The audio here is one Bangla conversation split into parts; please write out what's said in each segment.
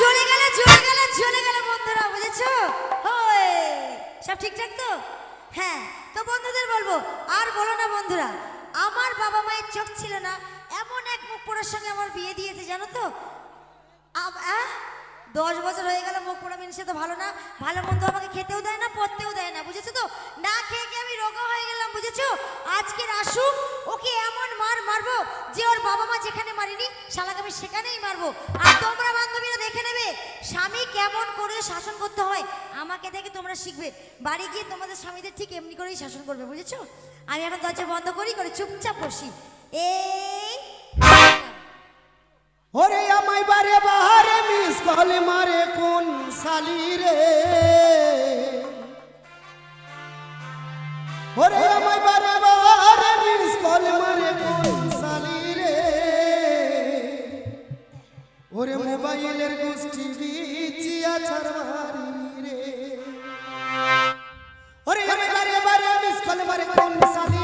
চলে গেলে চলে গেলে চলে গেলে বন্ধুরা, বুঝেছ? ওই, সব ঠিকঠাক তো? হ্যাঁ তো বন্ধুদের বলব, আর বলো না বন্ধুরা, আমার বাবা মায়ের চোখ ছিল না, এমন এক মুখ পড়ার সঙ্গে আমার বিয়ে দিয়েছে, জানো তো? আহ? দশ বছর হয়ে গেল মুখ পোড়া মিনসে তো ভালো না। ভালো মন্দ আমাকে খেতেও দেয় না পড়তেও দেয় না, বুঝেছ তো? না খেয়ে খেয়ে আমি রোগা হয়ে গেলাম, বুঝেছ? আজকের আসুক ওকে এমন মার মারবো যে ওর বাবা মা যেখানে মারিনি, শালাকে আমি সেখানেই মারবো। আর তোমরা বান্ধবীরা দেখে নেবে, স্বামী কেমন করে শাসন করতে হয়, আমাকে দেখে তোমরা শিখবে। বাড়ি গিয়ে তোমাদের স্বামীদের ঠিক এমনি করেই শাসন করবে, বুঝেছ? আমি এখন দরজা বন্ধ করি, করে চুপচাপ বসি। এই, ওরে আমায় বারে মিস কল মারে কোন সালি রে? ওরে আমায় বারে বাহারে মিস কল মারে কোন সালি রে? ওরে মোবাইলের গোষ্ঠী বিচিয়া ছাড়বারি রে। ওরে আমায় বারে বারে মিস কল মারে কোন সালি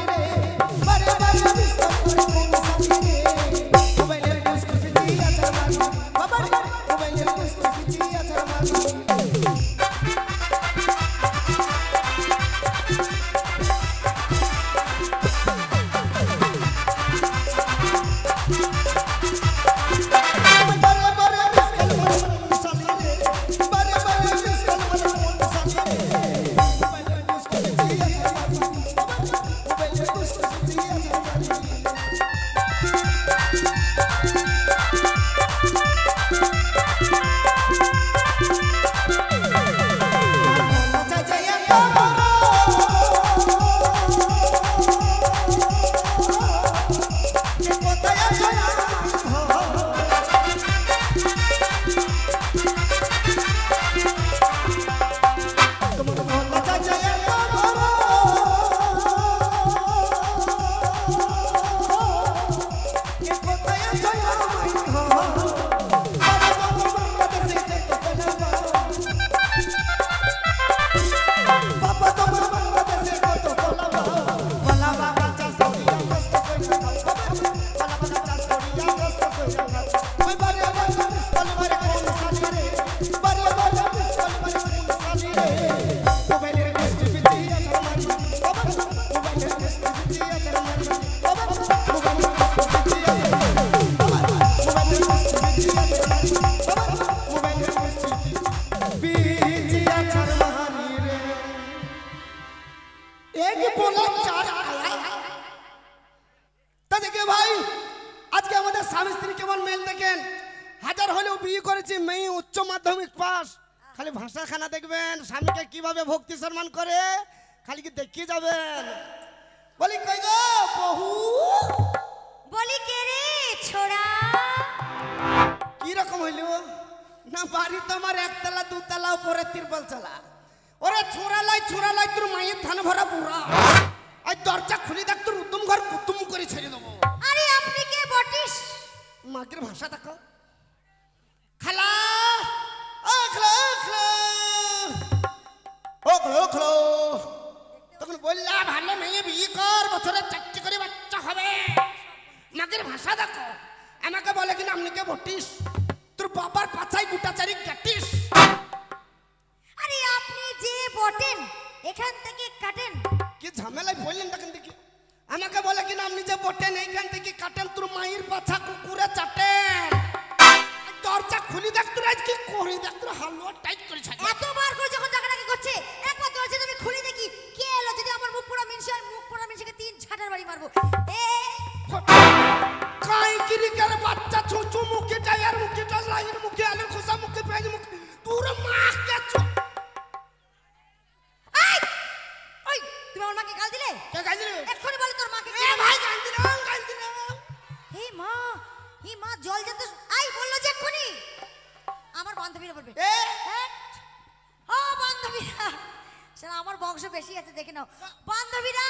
সম্মান করে খালি কি দেখিয়ে যাবেন? বলি কই গো বহু? বলি কে রে ছোড়া? কি রকম হইল না বাড়ি তো আমার একতলা দুতলা উপরে তিরপল চালা। ওরে ছোড়া লাই ছোড়া লাই তোর মায়ের ধান ভরা বুড়া। আজ দরজা খুলি দেখ তোর উত্তম ঘর কুতুম করে ছেড়ে দেবো। আরে আপনি কে বটিস? মাগের ভাষা দেখো। ভাষা দেখো। আমাকে বলে কিনা আমনিকে বটিস? তোর বাবার পাছায় গুটা চারি কাটিস আরে আপনি যে বটেন এখান থেকে কাটেন। কি ঝামেলায় বললেন দেখেন দেখি। আমাকে বলে কিনা আপনি যে বটেন এইখান থেকে কাটেন তোর মায়ের পাছা কুকুরে তুমি আমার মাকে গাল দিলে? কে এক্ষুনি বলে তোর মাকে। এ ভাই গাল দিলাম গাল দিলাম হে মা হে মা জল যেত আই বলল যে এক্ষুনি। আমার বান্ধবীরা বলবে এ? ও বান্ধবীরা সেটা আমার বংশ বেশি আছে দেখে নাও। বান্ধবীরা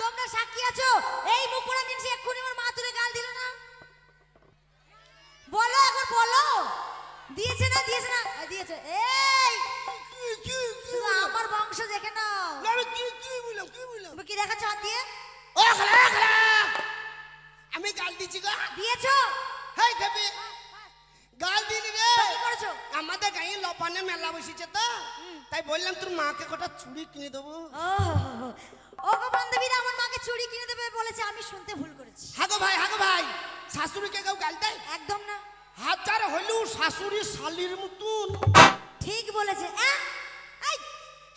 তোমরা সাক্ষী আছো? এই মুকুরা মিনসে এক্ষুনি আমার মা তুলে গাল দিল না? বলো একবার বলো। দিয়েছে না দিয়েছে না। দিয়েছে। এই দেখাচ্ছ হাত দিয়ে? ও খালা খালা! আমি গাল দিছি গা। দিয়েছ? হেই খাবি গাল দিলি রে। কি করেছ? আমার বানে মেলা বসেছে তো। তাই বললাম তোর মাকে কটা চুড়ি কিনে দেবো। ও গো বান্ধবীরা আমার মাকে চুড়ি কিনে দেবে বলেছে আমি শুনতে ভুল করেছি। হাগো ভাই হাগো ভাই। শাশুড়িকে কেউ গাল দেয়? একদম না। হাজার হলেও শাশুড়ি শালির মতন। ঠিক বলেছে অ্যাঁ?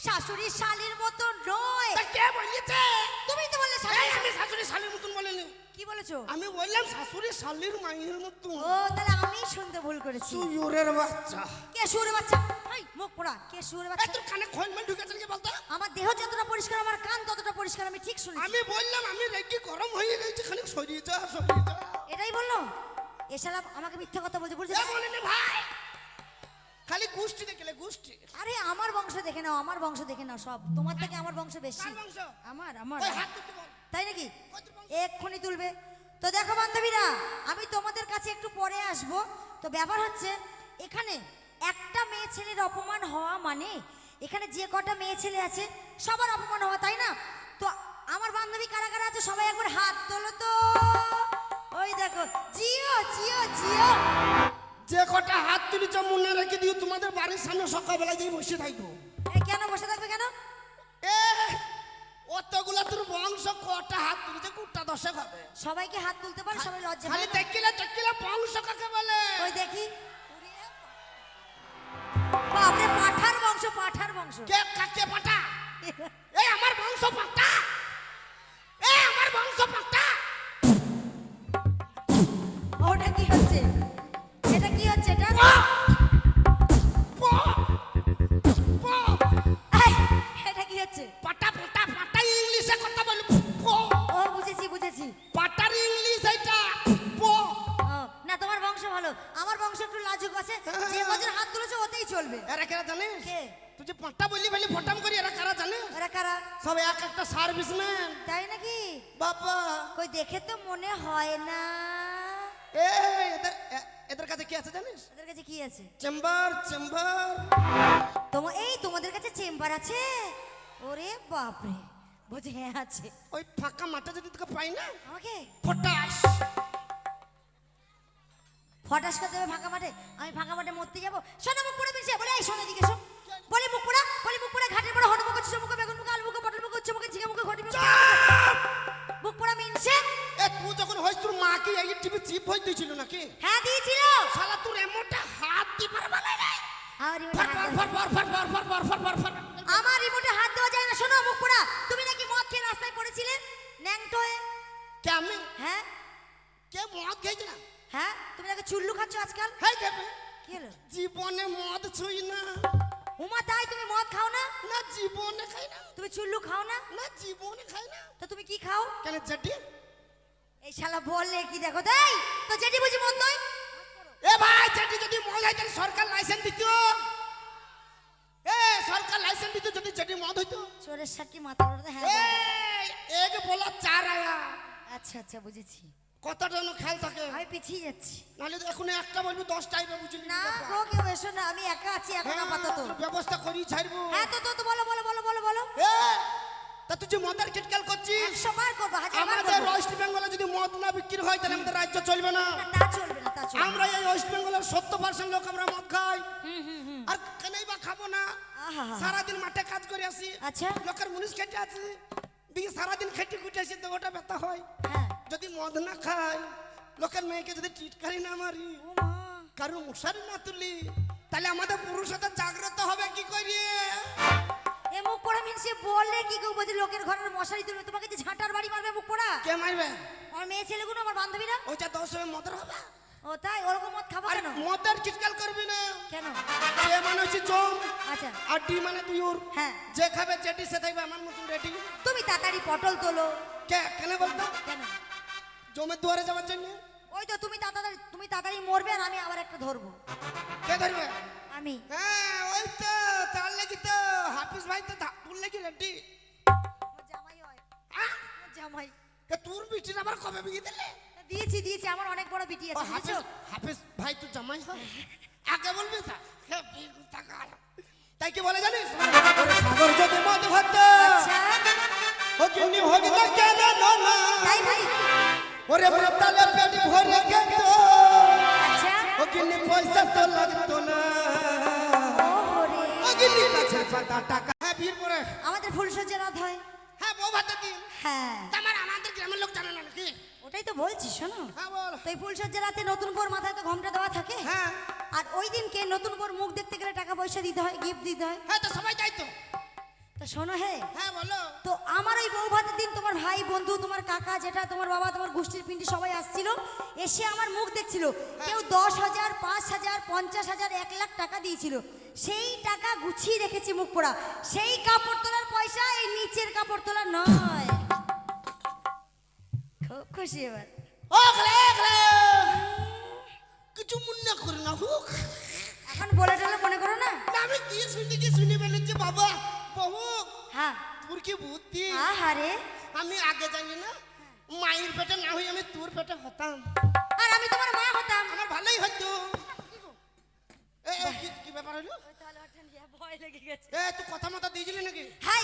শাশুড়ি শালির মতো নয়। তা কে বলেছে? তুমি তো বললে এই, শাশুড়ি আমি শাশুড়ি শালির মতন বলিনি। কি বলেছ? আমি বললাম শাশুড়ি শালির মায়ের মতন। ও তাহলে আমি শুনতে ভুল করেছি। সুয়োরের বাচ্চা। কে সুরে বাচ্চা। এই মুখ পোড়া কে সুরে বাচ্চা। তোর কানে খোল মাল ঢুকেছে নাকি বলতো? আমার দেহ যতটা পরিষ্কার আমার কান ততটা পরিষ্কার আমি ঠিক শুনেছি। আমি বললাম আমি রেডি গরম হয়ে গেছি খানিক সরিয়ে যা সরিয়ে যা। এটাই বলল? এসালা আমাকে মিথ্যা কথা বলছে বলছে এ বলিনি ভাই। খালি গুষ্টি দেখলে গুষ্টি আরে আমার বংশ দেখে নাও আমার বংশ দেখে নাও সব। তোমার থেকে আমার বংশ বেশি। বংশ? আমার আমার। ওই হাত তুলতে বল। তাই নাকি? কত বংশ? এক্ষুনি তুলবে। তো দেখো বান্ধবীরা আমি তোমাদের কাছে একটু পরে আসব। তো ব্যাপার হচ্ছে এখানে একটা মেয়ে ছেলের অপমান হওয়া মানে এখানে যে কটা মেয়ে ছেলে আছে সবার অপমান হওয়া তাই না? তো আমার বান্ধবী কারা কারা আছে সবাই একবার হাত তোলো তো। ওই দেখো জিও জিও জিও। যে কটা হাত তুলেছ মনে রেখে দিও তোমাদের বাড়ির সামনে সকালবেলা গিয়ে বসে থাকব। কেন বসে থাকবে কেন? এ অতগুলা তোর বংশ কটা হাত তুলেছে কুটটা দশেক হবে। সবাইকে হাত তুলতে পারে সবাই লজ্জা খালি? দেখিলে দেখিলে বংশ কাকে বলে? ওই দেখি। বাপরে পাঠার বংশ পাঠার বংশ। কে কাকে পাটা এই আমার বংশ পাটা এই আমার বংশ পাটা ওটা কি হচ্ছে? এটা কি হচ্ছে এটা কি হচ্ছে? পাটা পাটা পাটা ইংলিশে কথা বলি। ও বুঝেছি বুঝেছি। পাটার ইংলিশ এটা! না তোমার বংশ ভালো। আমার বংশ একটু লাজুক আছে। যে কজন হাত তুলেছে ওতেই চলবে। এরা কেরা জানিস কে? তুই যে পাটা বললি বলি ফটাম করি এরা কারা জানিস এরা কারা? সব এক একটা সার্ভিসম্যান। তাই নাকি? বাবা। কই দেখে তো মনে হয় না। এ এদের এ- এদের কাছে কি আছে জানিস? ওদের কাছে কি আছে? Chamber chamber. তোমার এই তোমাদের কাছে চেম্বার আছে? ওরে বাপরে বুঝে হ্যাঁ আছে। ওই ফাঁকা মাঠে যদি তোকে পাই না আমাকে? ফটাস। ফটাস করে দেবে ফাঁকা মাঠে। আমি ফাঁকা মাঠে মরতে যাব। শোনো মুখ পড়ে মিশে বলে এই শোনো দিকে শোন। বলি মুখ পোড়া বলি মুখ পোড়া ঘাটের পড়া হনুমুখ চিসো মুখ বেগুন মুখ আলু মুখ পটল মুখ উচ্চ মুখ ঝিঙে মুখ ঘটি মুখ মুখ মিনছে। তুই যখন হইস তোর মা কি এই টিভি চিপ হই দিছিল নাকি হ্যাঁ দিয়েছিল শালা তোর এমনটা হাত দি পারবা না রে আমার রিমোটে হাত দেওয়া যায় না। শোনো মুখ তুমি নাকি মদ খেয়ে রাস্তায় পড়েছিলে? ন্যাংটো হয়ে কে আমি? হ্যাঁ। কে মদ খেয়েছি না? হ্যাঁ তুমি নাকি চুল্লু খাচ্ছ আজকাল? হ্যাঁ খেবে কি জীবনে মদ ছুই না। উমা তাই তুমি মদ খাও না? না জীবনে খাই না। তুমি চুল্লু খাও না? না জীবনে খাই না। তো তুমি কি খাও? কেন চাটি এই শালা বললে কি দেখো? তাই তো যেটি বুঝি মদ নয়? এ ভাই জেঠি যদি মদ হয় তাহলে সরকার লাইসেন্স দিত। এ সরকার লাইসেন্স দিত যদি জেঠি মদ হইতো। চোরের সাক্ষী মাথা ওড়াতে হ্যাঁ এক বলা চার আয়া। আচ্ছা আচ্ছা বুঝেছি। কতটা যেন খেয়াল থাকে? আমি পিছিয়ে যাচ্ছি। নাহলে তো এখন একটা বলবি দশটা আইবে বুঝলি না গো কেউ এসো না আমি একা আছি এখন আপাতত। হ্যাঁ, ব্যবস্থা করি ছাড়বো। হ্যাঁ তো তো বলো বলো বলো বলো বলো। তা তুই যে মদের কিটকাল করছিস? একশো বার করব আমাদের ওয়েস্ট বেঙ্গলে যদি চলবে না। আমরা এই ওয়েস্ট বেঙ্গলের সত্তর পার্সেন্ট লোক আমরা মদ খাই। আর কেনই বা খাব না? সারাদিন মাঠে কাজ করে আসি। আচ্ছা। লোকের মুনিশ খেটে আছি দিয়ে সারাদিন খেটে খুটে আসি তো ওটা ব্যথা হয়। হ্যাঁ। যদি মদ না খাই লোকের মেয়েকে যদি টিটকারি না মারি ও কারও মশারি না তুলি তাহলে আমাদের পুরুষতা জাগ্রত হবে কি করি এ মুখ পোড়া মিনসে বললে কি কেউ বলছে লোকের ঘরের মশারি তুলবে তোমাকে যে ঝাঁটার বাড়ি মারবে মুখ পোড়া? কে মারবে? আমার মেয়ে ছেলেগুলো আমার বান্ধবীরা? ওইটা দশ সময় মদের হবে। ও তাই ওরকম মদ খাব কেন? মদের চিৎকার করবি না। কেন? যে মানে হচ্ছে জম আচ্ছা। আর ডি মানে দুইউর। হ্যাঁ। যে খাবে যেটি সে থাকবে আমার মতন রেডি। তুমি তাড়াতাড়ি পটল তোলো। কে? কেন বলতো? কেন? জমের দুয়ারে যাওয়ার জন্য। ওই তো তুমি তাড়াতাড়ি তুমি তাড়াতাড়ি মরবে আর আমি আবার একটা ধরবো। কে ধরবে? আমি। হ্যাঁ ওই তো তার লাগি তো হাফিজ ভাই তো তোর লাগি রেডি। জামাই হয়। জামাই। এ তোর বিটির আবার কবে বিয়ে দিলে? দিয়েছি দিয়েছি আমার অনেক বড় বিটি আছে হাফিজ হাফিজ ভাই তো জামাই হয়। আগে বলবি তা। তাই কি বলে জানিস? ওরে সাগর যদি মদ আচ্ছা। ও কিন্নি ভোগিত কেন না তাই ভাই। ওরে ব্রতালে পেট ভরে খেত আচ্ছা। ও কিন্নি পয়সা তো লাগতো না। ও গাছের পাতা টাকা। হ্যাঁ বিয়ের পরে। আমাদের ফুলসজ্জা রাত হয় হ্যাঁ দিন হ্যাঁ আমার আমাদের গ্রামের লোক জানে না নাকি? ওটাই তো বলছি শোনো। হ্যাঁ বল। তো এই ফুলসজ্জা রাতে নতুন বর মাথায় তো ঘোমটা দেওয়া থাকে। হ্যাঁ। আর ওই দিনকে নতুন বর মুখ দেখতে গেলে টাকা পয়সা দিতে হয় গিফট দিতে হয়। হ্যাঁ তো সবাই যাই তো। তো শোনো হে। হ্যাঁ বলো। তো আমার ওই বউ ভাতের দিন তোমার ভাই বন্ধু তোমার কাকা যেটা তোমার বাবা তোমার গোষ্ঠীর পিন্ডি সবাই আসছিল। এসে আমার মুখ দেখছিল। কেউ দশ হাজার পাঁচ হাজার পঞ্চাশ হাজার এক লাখ টাকা দিয়েছিল। সেই টাকা গুছিয়ে রেখেছি মুখ পোড়া। সেই কাপড় তোলার পয়সা এই নিচের কাপড় তোলা নয়। খুব খুশি এবার। ও খেলে খেলে কিছু করি না হুক। এখন বলে টলে মনে করো না? আমি কি শুনি কি শুনি বাবা বহু। হ্যাঁ। তোর কি বুদ্ধি? আহারে। আমি আগে জানি না মায়ের পেটে না হই আমি তোর পেটে হতাম। আর আমি তোমার মা হতাম। আমার ভালোই হতো। ভয় লেগে গেছে। এ তুই কথা মতো দিয়েছিলি নাকি? হাই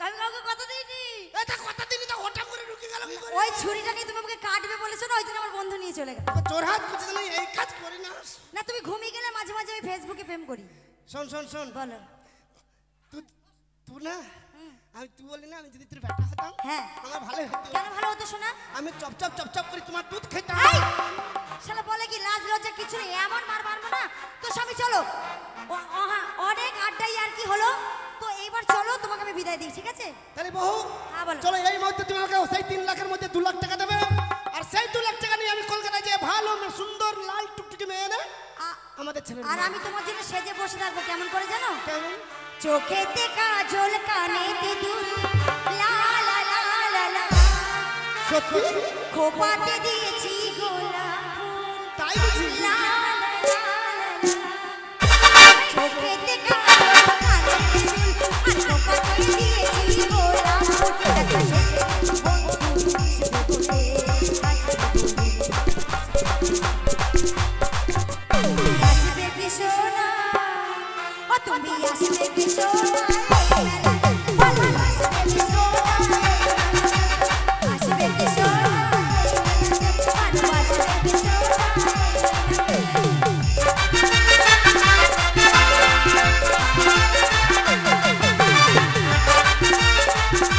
আমি কাউকে কথা দিইনি। এ কথা দিলি তো ওটা করে ঢুকে গেল কি করে? ওই ছুরিটা নিয়ে তুমি আমাকে কাটবে বলেছ না ওই জন্য আমার বন্ধু নিয়ে চলে গেল। তোর হাত করছিস না এই কাজ করি না। না তুমি ঘুমিয়ে গেলে মাঝে মাঝে আমি ফেসবুকে প্রেম করি। শোন শোন শোন। বলো। তুই তুই না আমি তুই বলি না আমি যদি তোর ব্যাটা হতাম হ্যাঁ। আমার ভালোই হতো। কেন ভালো হতো শোনা আমি চপচপ চপচপ করে তোমার দুধ খেতাম! শালা বলে কি লাজ লজ্জা কিছু নেই এমন মার মারবো না তো স্বামী চলো। অনেক আড্ডাই আর কি হলো। তো এইবার চলো তোমাকে আমি বিদায় দিই ঠিক আছে? তাহলে বহু হ্যাঁ, বলো। চলো এই মুহূর্তে তুমি আমাকে সেই তিন লাখের মধ্যে দু লাখ টাকা দেবে। আর সেই দু লাখ টাকা নিয়ে আমি কলকাতায় যে ভালো সুন্দর লাল টুকটুকি মেয়ে এনে আমাদের ছেলে আর আমি তোমার জন্য সেজে বসে থাকব কেমন করে জানো? কেমন? চোখেতে কাজল কানেতে দুল লা লা লা লা লা। সত্যি? খোপাতে দিয়েছি গোলাপ তাই বুঝি? লা তুমি আসবে কি সোনা এই মেলা